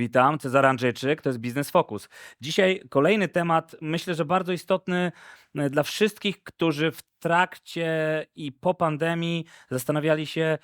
Witam, Cezar Andrzejczyk, to jest Biznes Focus. Dzisiaj kolejny temat, myślę, że bardzo istotny e, dla wszystkich, którzy w trakcie i po pandemii zastanawiali się,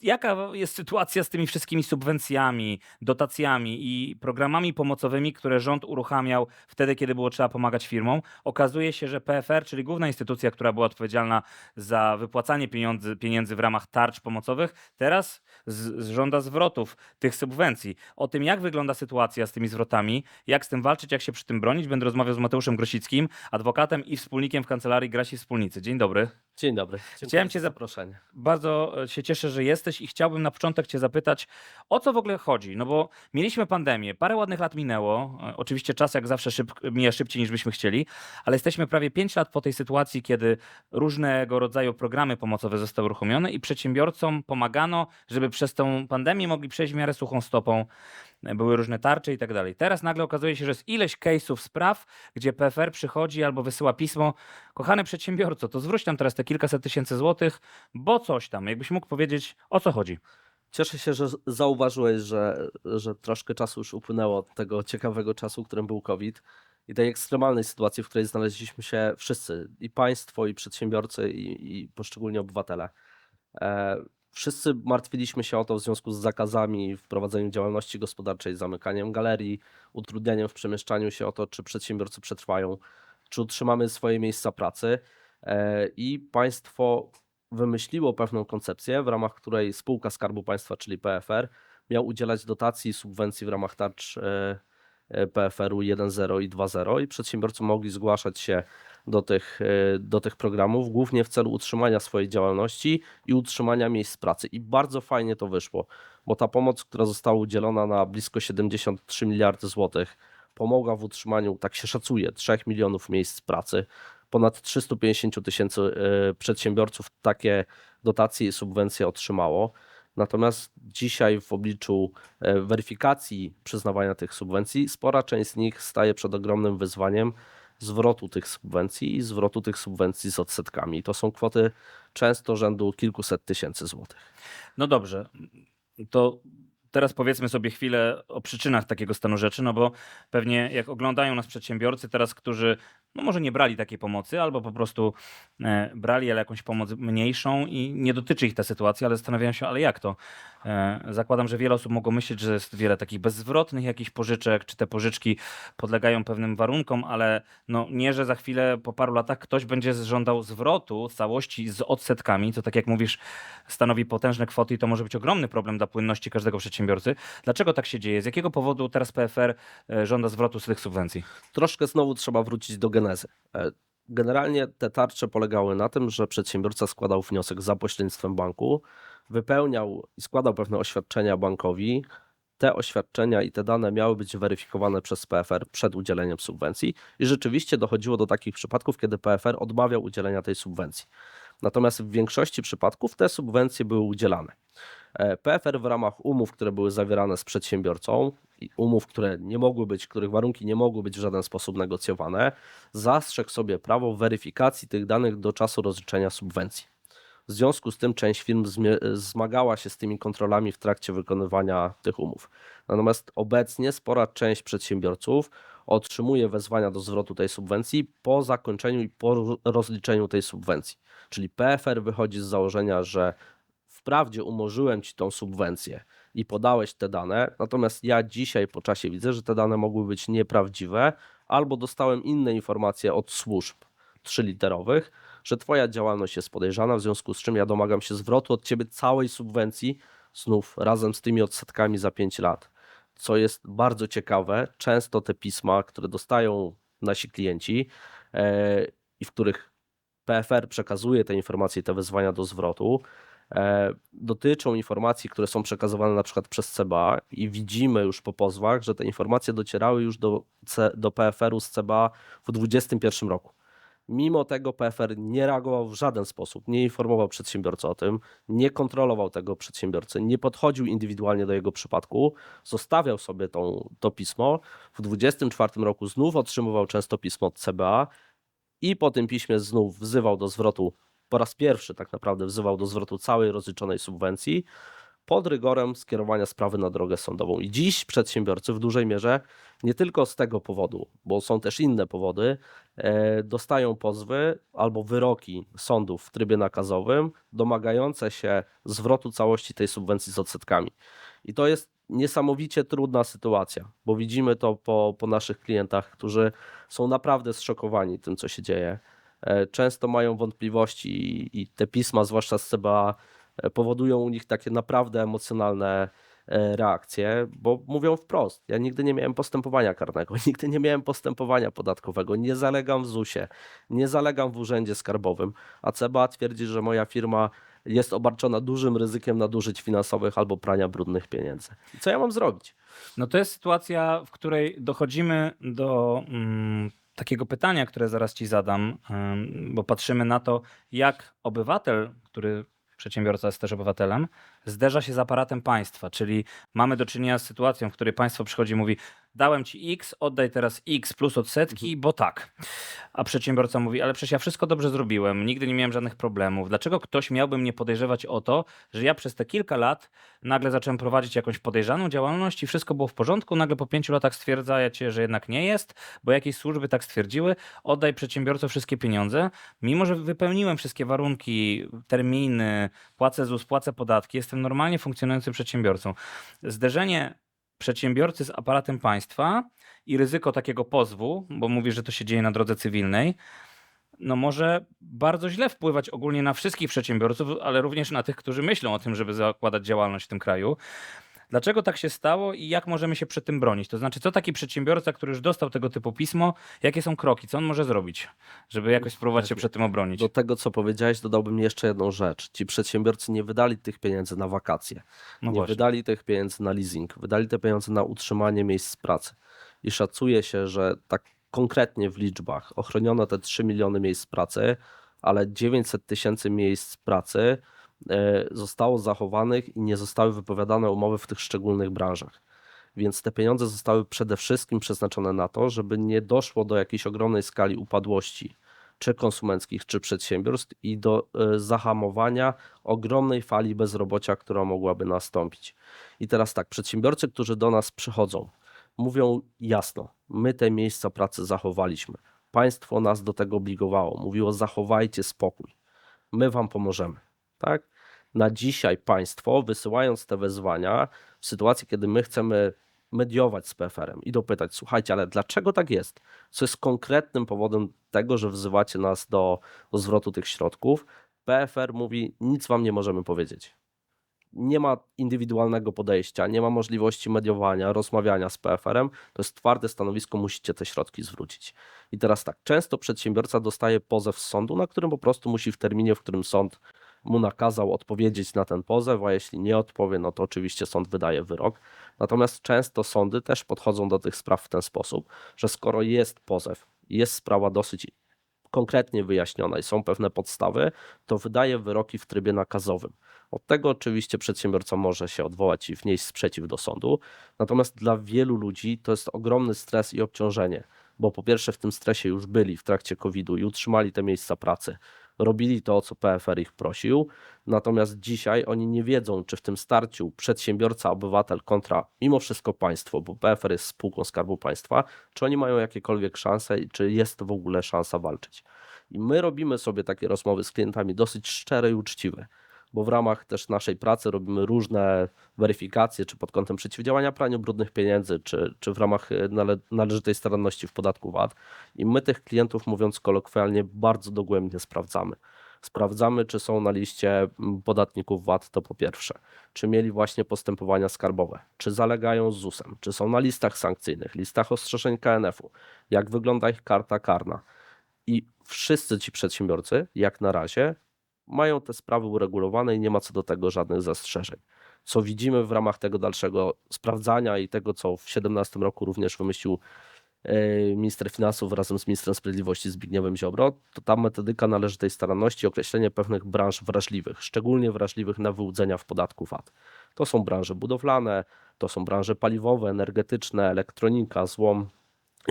jaka jest sytuacja z tymi wszystkimi subwencjami, dotacjami i programami pomocowymi, które rząd uruchamiał wtedy, kiedy było trzeba pomagać firmom. Okazuje się, że PFR, czyli główna instytucja, która była odpowiedzialna za wypłacanie pieniędzy, pieniędzy w ramach tarcz pomocowych, teraz z, z żąda zwrotów tych subwencji. O tym, jak wygląda sytuacja z tymi zwrotami, jak z tym walczyć, jak się przy tym bronić, będę rozmawiał z Mateuszem Grosickim, adwokatem i wspólnikiem w kancelarii Grasi Wspólnicy. Dzień dobry. Dzień dobry. Dziękuję Chciałem cię za zap- zaproszenie. Bardzo e, się cieszę, że jesteś i chciałbym na początek Cię zapytać, o co w ogóle chodzi? No bo mieliśmy pandemię, parę ładnych lat minęło. e, Oczywiście czas jak zawsze szyb, mija szybciej niż byśmy chcieli, ale jesteśmy prawie 5 lat po tej sytuacji, kiedy różnego rodzaju programy pomocowe zostały uruchomione i przedsiębiorcom pomagano, żeby przez tą pandemię mogli przejść w miarę suchą stopą. E, Były różne tarcze i tak dalej. Teraz nagle okazuje się, że jest ileś case'ów spraw, gdzie PFR przychodzi albo wysyła pismo, kochany przedsiębiorco, to zwróć tam teraz te kilkaset tysięcy złotych, bo coś tam. Jakbyś mógł powiedzieć, o co chodzi? Cieszę się, że zauważyłeś, że, że troszkę czasu już upłynęło od tego ciekawego czasu, którym był COVID i tej ekstremalnej sytuacji, w której znaleźliśmy się wszyscy, i państwo, i przedsiębiorcy, i, i poszczególni obywatele. E, wszyscy martwiliśmy się o to w związku z zakazami w prowadzeniu działalności gospodarczej, zamykaniem galerii, utrudnianiem w przemieszczaniu się o to, czy przedsiębiorcy przetrwają, czy utrzymamy swoje miejsca pracy. E, I państwo wymyśliło pewną koncepcję, w ramach której spółka Skarbu Państwa, czyli PFR, miał udzielać dotacji i subwencji w ramach tarcz e, PFR-u 1.0 i 2.0 i przedsiębiorcy mogli zgłaszać się do tych, do tych programów, głównie w celu utrzymania swojej działalności i utrzymania miejsc pracy. I bardzo fajnie to wyszło, bo ta pomoc, która została udzielona na blisko 73 miliardy złotych, pomogła w utrzymaniu, tak się szacuje, 3 milionów miejsc pracy. Ponad 350 tysięcy e, przedsiębiorców takie dotacje i subwencje otrzymało. Natomiast dzisiaj w obliczu e, weryfikacji przyznawania tych subwencji, spora część z nich staje przed ogromnym wyzwaniem zwrotu tych subwencji i zwrotu tych subwencji z odsetkami. To są kwoty często rzędu kilkuset tysięcy złotych. No dobrze, to teraz powiedzmy sobie chwilę o przyczynach takiego stanu rzeczy, no bo pewnie jak oglądają nas przedsiębiorcy teraz, którzy no może nie brali takiej pomocy, albo po prostu e, brali, ale jakąś pomoc mniejszą i nie dotyczy ich ta sytuacja, ale zastanawiają się, ale jak to? E, zakładam, że wiele osób mogło myśleć, że jest wiele takich bezzwrotnych jakichś pożyczek, czy te pożyczki podlegają pewnym warunkom, ale no nie, że za chwilę po paru latach ktoś będzie żądał zwrotu całości z odsetkami, co tak jak mówisz stanowi potężne kwoty i to może być ogromny problem dla płynności każdego przedsiębiorcy. Dlaczego tak się dzieje? Z jakiego powodu teraz PFR e, żąda zwrotu z tych subwencji? Troszkę znowu trzeba wrócić do genezy. E, Generalnie te tarcze polegały na tym, że przedsiębiorca składał wniosek za pośrednictwem banku, wypełniał i składał pewne oświadczenia bankowi. Te oświadczenia i te dane miały być weryfikowane przez PFR przed udzieleniem subwencji i rzeczywiście dochodziło do takich przypadków, kiedy PFR odmawiał udzielenia tej subwencji. Natomiast w większości przypadków te subwencje były udzielane. E, PFR w ramach umów, które były zawierane z przedsiębiorcą, umów, które nie mogły być, których warunki nie mogły być w żaden sposób negocjowane, zastrzegł sobie prawo weryfikacji tych danych do czasu rozliczenia subwencji. W związku z tym część firm zmagała się z tymi kontrolami w trakcie wykonywania tych umów. Natomiast obecnie spora część przedsiębiorców otrzymuje wezwania do zwrotu tej subwencji po zakończeniu i po ro- rozliczeniu tej subwencji. Czyli PFR wychodzi z założenia, że wprawdzie umorzyłem ci tą subwencję i podałeś te dane, natomiast ja dzisiaj po czasie widzę, że te dane mogły być nieprawdziwe, albo dostałem inne informacje od służb trzyliterowych, że twoja działalność jest podejrzana, w związku z czym ja domagam się zwrotu od ciebie całej subwencji, znów razem z tymi odsetkami za 5 lat. Co jest bardzo ciekawe, często te pisma, które dostają nasi klienci e, i w których PFR przekazuje te informacje, te wezwania do zwrotu, dotyczą informacji, które są przekazywane na przykład przez CBA i widzimy już po pozwach, że te informacje docierały już do, do PFR-u z CBA w 2021 roku. Mimo tego PFR nie reagował w żaden sposób, nie informował przedsiębiorcę o tym, nie kontrolował tego przedsiębiorcy, nie podchodził indywidualnie do jego przypadku, zostawiał sobie tą, to pismo. W 2024 roku znów otrzymywał często pismo od CBA i po tym piśmie znów wzywał do zwrotu, po raz pierwszy tak naprawdę wzywał do zwrotu całej rozliczonej subwencji. pod rygorem skierowania sprawy na drogę sądową. I dziś przedsiębiorcy w dużej mierze nie tylko z tego powodu, bo są też inne powody, e, dostają pozwy albo wyroki sądów w trybie nakazowym domagające się zwrotu całości tej subwencji z odsetkami. I to jest niesamowicie trudna sytuacja, bo widzimy to po, po naszych klientach, którzy są naprawdę zszokowani tym, co się dzieje. E, Często mają wątpliwości i, te pisma, zwłaszcza z CBA, e, powodują u nich takie naprawdę emocjonalne e, reakcje, bo mówią wprost: Ja nigdy nie miałem postępowania karnego, nigdy nie miałem postępowania podatkowego, nie zalegam w ZUS-ie, nie zalegam w urzędzie skarbowym, a CBA twierdzi, że moja firma jest obarczona dużym ryzykiem nadużyć finansowych albo prania brudnych pieniędzy. Co ja mam zrobić? No to jest sytuacja, w której dochodzimy do mm, takiego pytania, które zaraz ci zadam, bo patrzymy na to, jak obywatel, który przedsiębiorca jest też obywatelem, zderza się z aparatem państwa, czyli mamy do czynienia z sytuacją, w której państwo przychodzi i mówi dałem ci X, oddaj teraz X plus odsetki, bo tak. A przedsiębiorca mówi, ale przecież ja wszystko dobrze zrobiłem, nigdy nie miałem żadnych problemów. Dlaczego ktoś miałby mnie podejrzewać o to, że ja przez te kilka lat nagle zacząłem prowadzić jakąś podejrzaną działalność i wszystko było w porządku, nagle po pięciu latach stwierdzacie, że jednak nie jest, bo jakieś służby tak stwierdziły, oddaj przedsiębiorco wszystkie pieniądze, mimo że wypełniłem wszystkie warunki, terminy, płacę ZUS, płacę podatki, jestem normalnie funkcjonującym przedsiębiorcą. Zderzenie przedsiębiorcy z aparatem państwa i ryzyko takiego pozwu, bo mówi, że to się dzieje na drodze cywilnej, no może bardzo źle wpływać ogólnie na wszystkich przedsiębiorców, ale również na tych, którzy myślą o tym, żeby zakładać działalność w tym kraju. Dlaczego tak się stało i jak możemy się przed tym bronić? To znaczy, co taki przedsiębiorca, który już dostał tego typu pismo, jakie są kroki, co on może zrobić, żeby jakoś spróbować się przed tym obronić? Do tego, co powiedziałeś, dodałbym jeszcze jedną rzecz. Ci przedsiębiorcy nie wydali tych pieniędzy na wakacje, No nie właśnie. wydali tych pieniędzy na leasing, wydali te pieniądze na utrzymanie miejsc pracy. I szacuje się, że tak konkretnie w liczbach ochroniono te 3 miliony miejsc pracy, ale 900 tysięcy miejsc pracy zostało zachowanych i nie zostały wypowiadane umowy w tych szczególnych branżach. Więc te pieniądze zostały przede wszystkim przeznaczone na to, żeby nie doszło do jakiejś ogromnej skali upadłości czy konsumenckich, czy przedsiębiorstw i do e, zahamowania ogromnej fali bezrobocia, która mogłaby nastąpić. I teraz tak, przedsiębiorcy, którzy do nas przychodzą, mówią jasno: My te miejsca pracy zachowaliśmy. Państwo nas do tego obligowało. Mówiło: zachowajcie spokój. My wam pomożemy. Tak? Na dzisiaj państwo, wysyłając te wezwania, w sytuacji, kiedy my chcemy mediować z PFR-em i dopytać, słuchajcie, ale dlaczego tak jest? Co jest konkretnym powodem tego, że wzywacie nas do, do zwrotu tych środków? PFR mówi, nic wam nie możemy powiedzieć. Nie ma indywidualnego podejścia, nie ma możliwości mediowania, rozmawiania z PFR-em. To jest twarde stanowisko, musicie te środki zwrócić. I teraz tak, często przedsiębiorca dostaje pozew z sądu, na którym po prostu musi w terminie, w którym sąd mu nakazał odpowiedzieć na ten pozew, a jeśli nie odpowie, no to oczywiście sąd wydaje wyrok. Natomiast często sądy też podchodzą do tych spraw w ten sposób, że skoro jest pozew, jest sprawa dosyć konkretnie wyjaśniona i są pewne podstawy, to wydaje wyroki w trybie nakazowym. Od tego oczywiście przedsiębiorca może się odwołać i wnieść sprzeciw do sądu. Natomiast dla wielu ludzi to jest ogromny stres i obciążenie, bo po pierwsze w tym stresie już byli w trakcie COVID-u i utrzymali te miejsca pracy. Robili to, o co PFR ich prosił, natomiast dzisiaj oni nie wiedzą, czy w tym starciu przedsiębiorca, obywatel kontra mimo wszystko państwo, bo PFR jest spółką Skarbu Państwa, czy oni mają jakiekolwiek szanse i czy jest w ogóle szansa walczyć. I my robimy sobie takie rozmowy z klientami dosyć szczere i uczciwe, bo w ramach też naszej pracy robimy różne weryfikacje, czy pod kątem przeciwdziałania praniu brudnych pieniędzy, czy, czy w ramach e, nale, należytej staranności w podatku VAT. I my tych klientów, mówiąc kolokwialnie, bardzo dogłębnie sprawdzamy. Sprawdzamy, czy są na liście podatników VAT, to po pierwsze. Czy mieli właśnie postępowania skarbowe, czy zalegają z ZUS-em, czy są na listach sankcyjnych, listach ostrzeżeń KNF-u, jak wygląda ich karta karna. I wszyscy ci przedsiębiorcy, jak na razie, mają te sprawy uregulowane i nie ma co do tego żadnych zastrzeżeń. Co widzimy w ramach tego dalszego sprawdzania i tego, co w 2017 roku również wymyślił e, minister finansów razem z ministrem sprawiedliwości Zbigniewem Ziobro, to ta metodyka należytej staranności, określenie pewnych branż wrażliwych, szczególnie wrażliwych na wyłudzenia w podatku VAT. To są branże budowlane, to są branże paliwowe, energetyczne, elektronika, złom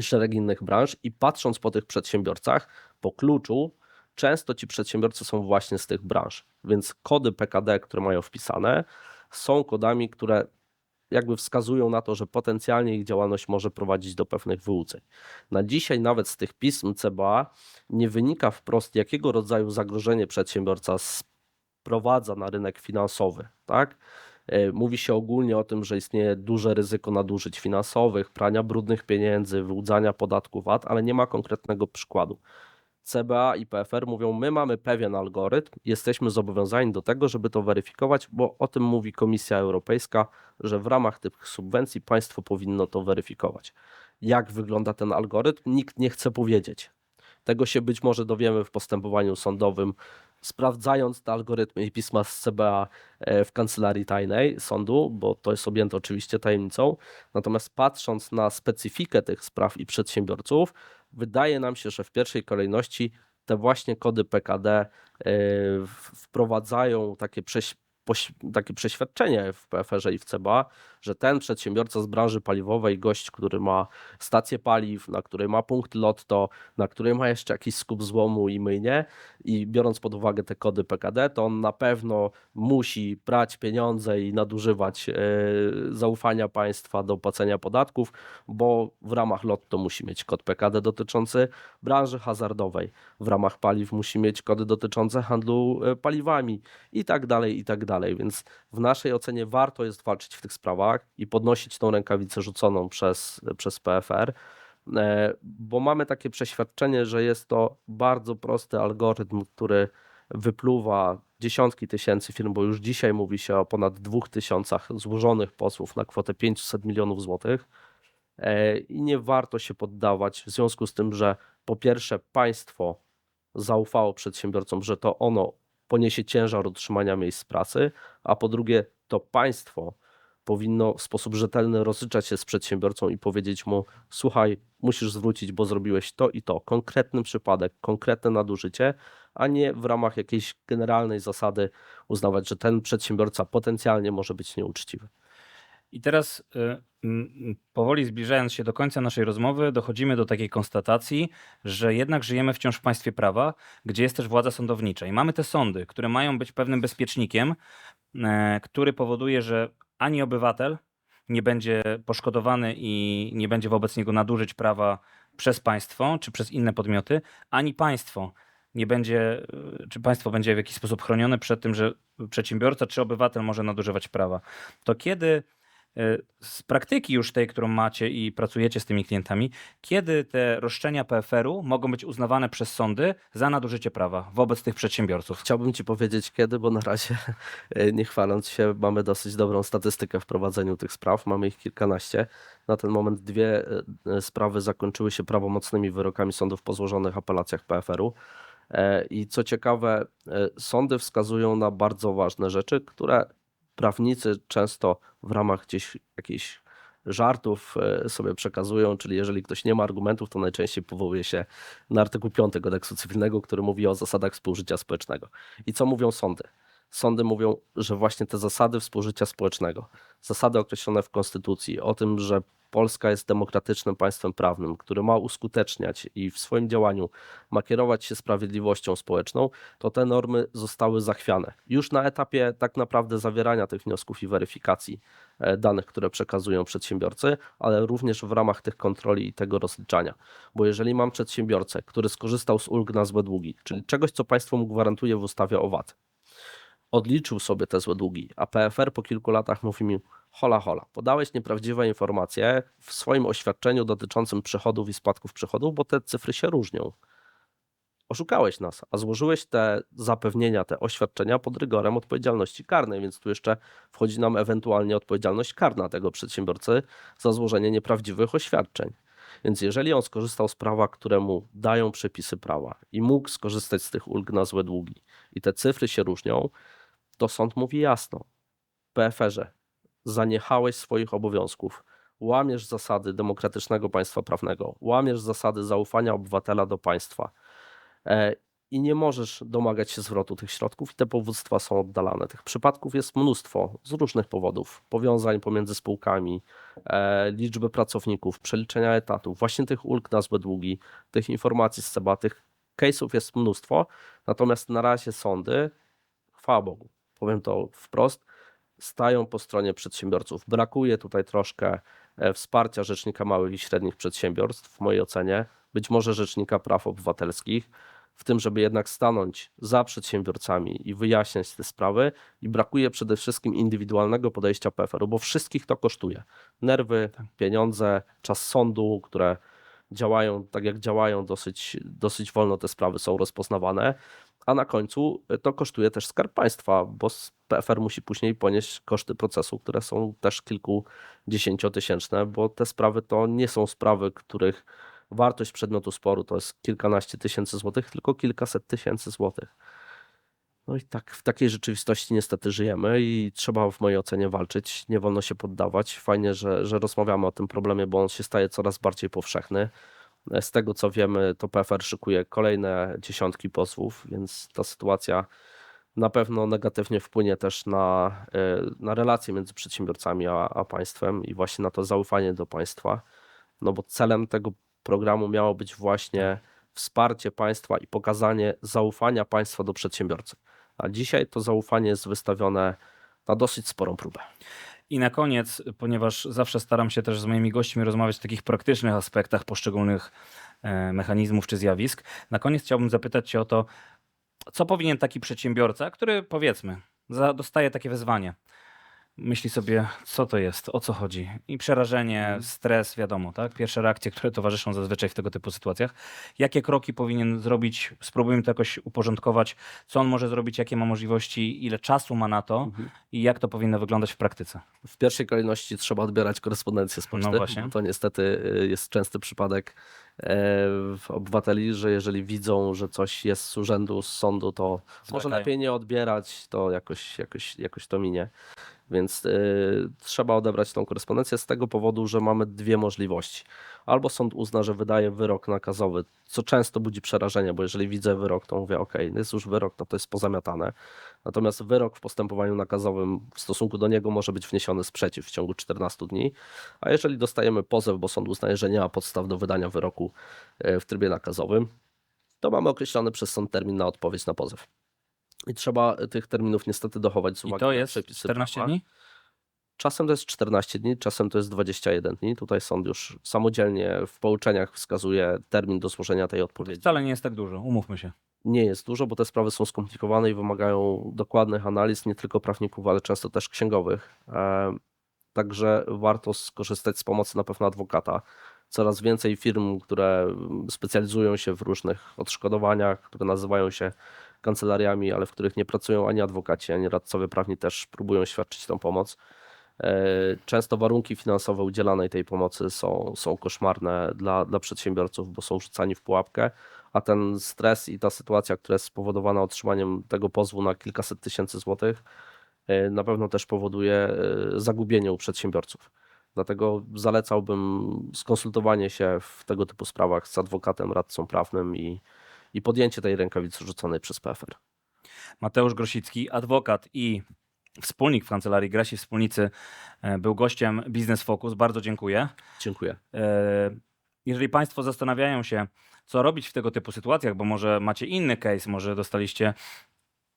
szereg innych branż. I patrząc po tych przedsiębiorcach, po kluczu, często ci przedsiębiorcy są właśnie z tych branż. Więc kody PKD, które mają wpisane, są kodami, które jakby wskazują na to, że potencjalnie ich działalność może prowadzić do pewnych wyłudzeń. Na dzisiaj nawet z tych pism CBA nie wynika wprost, jakiego rodzaju zagrożenie przedsiębiorca sprowadza na rynek finansowy. Tak? E, Mówi się ogólnie o tym, że istnieje duże ryzyko nadużyć finansowych, prania brudnych pieniędzy, wyłudzania podatku VAT, ale nie ma konkretnego przykładu. CBA i PFR mówią, my mamy pewien algorytm, jesteśmy zobowiązani do tego, żeby to weryfikować, bo o tym mówi Komisja Europejska, że w ramach tych subwencji państwo powinno to weryfikować. Jak wygląda ten algorytm, nikt nie chce powiedzieć. Tego się być może dowiemy w postępowaniu sądowym, sprawdzając te algorytmy i pisma z CBA e, w kancelarii tajnej sądu, bo to jest objęte oczywiście tajemnicą. Natomiast patrząc na specyfikę tych spraw i przedsiębiorców, wydaje nam się, że w pierwszej kolejności te właśnie kody PKD e, wprowadzają takie, prześ, takie przeświadczenie w PFR-ze i w CBA, że ten przedsiębiorca z branży paliwowej, gość, który ma stację paliw, na której ma punkt lotto, na której ma jeszcze jakiś skup złomu i myjnie i biorąc pod uwagę te kody PKD, to on na pewno musi brać pieniądze i nadużywać e, zaufania państwa do płacenia podatków, bo w ramach lotto musi mieć kod PKD dotyczący branży hazardowej, w ramach paliw musi mieć kody dotyczące handlu e, paliwami i tak dalej, i tak dalej. Więc w naszej ocenie warto jest walczyć w tych sprawach i podnosić tą rękawicę rzuconą przez, przez PFR, e, bo mamy takie przeświadczenie, że jest to bardzo prosty algorytm, który wypluwa dziesiątki tysięcy firm, bo już dzisiaj mówi się o ponad dwóch tysiącach złożonych pozwów na kwotę 500 milionów złotych. E, I nie warto się poddawać w związku z tym, że po pierwsze państwo zaufało przedsiębiorcom, że to ono poniesie ciężar utrzymania miejsc pracy, a po drugie to państwo powinno w sposób rzetelny rozliczać się z przedsiębiorcą i powiedzieć mu: Słuchaj, musisz zwrócić, bo zrobiłeś to i to. Konkretny przypadek, konkretne nadużycie, a nie w ramach jakiejś generalnej zasady uznawać, że ten przedsiębiorca potencjalnie może być nieuczciwy. I teraz y, powoli zbliżając się do końca naszej rozmowy, dochodzimy do takiej konstatacji, że jednak żyjemy wciąż w państwie prawa, gdzie jest też władza sądownicza. I mamy te sądy, które mają być pewnym bezpiecznikiem, e, który powoduje, że ani obywatel nie będzie poszkodowany i nie będzie wobec niego nadużyć prawa przez państwo czy przez inne podmioty, ani państwo nie będzie, y, czy państwo będzie w jakiś sposób chronione przed tym, że przedsiębiorca czy obywatel może nadużywać prawa. To kiedy z praktyki już tej, którą macie i pracujecie z tymi klientami, kiedy te roszczenia PFR-u mogą być uznawane przez sądy za nadużycie prawa wobec tych przedsiębiorców? Chciałbym Ci powiedzieć kiedy, bo na razie e, nie chwaląc się, mamy dosyć dobrą statystykę w prowadzeniu tych spraw. Mamy ich kilkanaście. Na ten moment dwie e, e, sprawy zakończyły się prawomocnymi wyrokami sądów po złożonych apelacjach PFR-u. E, I co ciekawe, e, sądy wskazują na bardzo ważne rzeczy, które prawnicy często w ramach gdzieś jakichś żartów e, sobie przekazują, czyli jeżeli ktoś nie ma argumentów, to najczęściej powołuje się na artykuł 5 kodeksu cywilnego, który mówi o zasadach współżycia społecznego. I co mówią sądy? Sądy mówią, że właśnie te zasady współżycia społecznego, zasady określone w Konstytucji, o tym, że Polska jest demokratycznym państwem prawnym, które ma uskuteczniać i w swoim działaniu ma kierować się sprawiedliwością społeczną, to te normy zostały zachwiane. Już na etapie tak naprawdę zawierania tych wniosków i weryfikacji e, danych, które przekazują przedsiębiorcy, ale również w ramach tych kontroli i tego rozliczania. Bo jeżeli mam przedsiębiorcę, który skorzystał z ulg na złe długi, czyli czegoś, co państwo mu gwarantuje w ustawie o VAT, odliczył sobie te złe długi, a PFR po kilku latach mówi mi, hola hola, podałeś nieprawdziwe informacje w swoim oświadczeniu dotyczącym przychodów i spadków przychodów, bo te cyfry się różnią. Oszukałeś nas, a złożyłeś te zapewnienia, te oświadczenia pod rygorem odpowiedzialności karnej, więc tu jeszcze wchodzi nam ewentualnie odpowiedzialność karna tego przedsiębiorcy za złożenie nieprawdziwych oświadczeń. Więc jeżeli on skorzystał z prawa, któremu dają przepisy prawa i mógł skorzystać z tych ulg na złe długi i te cyfry się różnią, to sąd mówi jasno, PFR-ze, zaniechałeś swoich obowiązków, łamiesz zasady demokratycznego państwa prawnego, łamiesz zasady zaufania obywatela do państwa. E, i nie możesz domagać się zwrotu tych środków i te powództwa są oddalane. Tych przypadków jest mnóstwo z różnych powodów, powiązań pomiędzy spółkami, e, liczby pracowników, przeliczenia etatów, właśnie tych ulg na złe długi, tych informacji z CEBA, tych case'ów jest mnóstwo, natomiast na razie sądy, chwała Bogu, powiem to wprost, stają po stronie przedsiębiorców. Brakuje tutaj troszkę e, wsparcia Rzecznika Małych i Średnich Przedsiębiorstw, w mojej ocenie, być może Rzecznika Praw Obywatelskich, w tym, żeby jednak stanąć za przedsiębiorcami i wyjaśniać te sprawy. I brakuje przede wszystkim indywidualnego podejścia PFR-u, bo wszystkich to kosztuje. Nerwy, pieniądze, czas sądu, które działają tak jak działają, dosyć, dosyć wolno te sprawy są rozpoznawane, a na końcu to kosztuje też skarb państwa, bo PFR musi później ponieść koszty procesu, które są też kilkudziesięciotysięczne, bo te sprawy to nie są sprawy, których wartość przedmiotu sporu to jest kilkanaście tysięcy złotych, tylko kilkaset tysięcy złotych. No i tak w takiej rzeczywistości niestety żyjemy i trzeba w mojej ocenie walczyć, nie wolno się poddawać. Fajnie, że, że rozmawiamy o tym problemie, bo on się staje coraz bardziej powszechny. Z tego co wiemy, to PFR szykuje kolejne dziesiątki pozwów, więc ta sytuacja na pewno negatywnie wpłynie też na, e, na relacje między przedsiębiorcami a, a państwem i właśnie na to zaufanie do państwa. No bo celem tego programu miało być właśnie wsparcie państwa i pokazanie zaufania państwa do przedsiębiorcy. A dzisiaj to zaufanie jest wystawione na dosyć sporą próbę. I na koniec, ponieważ zawsze staram się też z moimi gośćmi rozmawiać o takich praktycznych aspektach poszczególnych e, mechanizmów czy zjawisk, na koniec chciałbym zapytać Cię o to, co powinien taki przedsiębiorca, który powiedzmy, dostaje takie wezwanie, myśli sobie, co to jest, o co chodzi. I przerażenie, stres, wiadomo, tak? Pierwsze reakcje, które towarzyszą zazwyczaj w tego typu sytuacjach. Jakie kroki powinien zrobić? Spróbujmy to jakoś uporządkować. Co on może zrobić, jakie ma możliwości, ile czasu ma na to i jak to powinno wyglądać w praktyce. W pierwszej kolejności trzeba odbierać korespondencję z poczty. No właśnie. To niestety y, jest częsty przypadek e, w obywateli, że jeżeli widzą, że coś jest z urzędu, z sądu, to może lepiej nie odbierać, to jakoś, jakoś, jakoś to minie. Więc y, trzeba odebrać tą korespondencję z tego powodu, że mamy dwie możliwości. Albo sąd uzna, że wydaje wyrok nakazowy, co często budzi przerażenie, bo jeżeli widzę wyrok, to mówię, ok, jest już wyrok, to to jest pozamiatane. Natomiast wyrok w postępowaniu nakazowym w stosunku do niego może być wniesiony sprzeciw w ciągu 14 dni, a jeżeli dostajemy pozew, bo sąd uznaje, że nie ma podstaw do wydania wyroku e, w trybie nakazowym, to mamy określony przez sąd termin na odpowiedź na pozew. I trzeba tych terminów niestety dochować z I uwagi to na jest przepisy 14 prawa. dni? Czasem to jest 14 dni, czasem to jest 21 dni. Tutaj sąd już samodzielnie w pouczeniach wskazuje termin do złożenia tej odpowiedzi. Wcale nie jest tak dużo, umówmy się. Nie jest dużo, bo te sprawy są skomplikowane i wymagają dokładnych analiz, nie tylko prawników, ale często też księgowych. E, Także warto skorzystać z pomocy na pewno adwokata. Coraz więcej firm, które specjalizują się w różnych odszkodowaniach, które nazywają się kancelariami, ale w których nie pracują ani adwokaci, ani radcowie prawni, też próbują świadczyć tą pomoc. E, Często warunki finansowe udzielanej tej pomocy są, są koszmarne dla, dla przedsiębiorców, bo są rzucani w pułapkę, a ten stres i ta sytuacja, która jest spowodowana otrzymaniem tego pozwu na kilkaset tysięcy złotych, e, na pewno też powoduje e, zagubienie u przedsiębiorców. Dlatego zalecałbym skonsultowanie się w tego typu sprawach z adwokatem, radcą prawnym i, i podjęcie tej rękawicy rzuconej przez PFR. Mateusz Grosicki, adwokat i wspólnik w kancelarii Grasi Wspólnicy, e, był gościem Business Focus. Bardzo dziękuję. Dziękuję. E, Jeżeli Państwo zastanawiają się, co robić w tego typu sytuacjach, bo może macie inny case, może dostaliście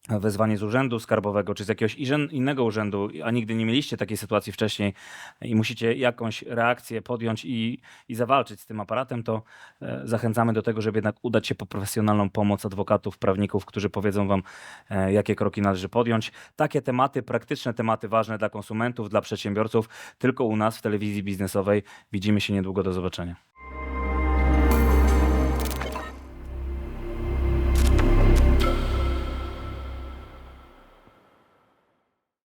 wezwanie z urzędu skarbowego czy z jakiegoś innego urzędu, a nigdy nie mieliście takiej sytuacji wcześniej i musicie jakąś reakcję podjąć i, i zawalczyć z tym aparatem, to e, zachęcamy do tego, żeby jednak udać się po profesjonalną pomoc adwokatów, prawników, którzy powiedzą Wam, e, jakie kroki należy podjąć. Takie tematy, praktyczne tematy ważne dla konsumentów, dla przedsiębiorców, tylko u nas w telewizji biznesowej. Widzimy się niedługo. Do zobaczenia.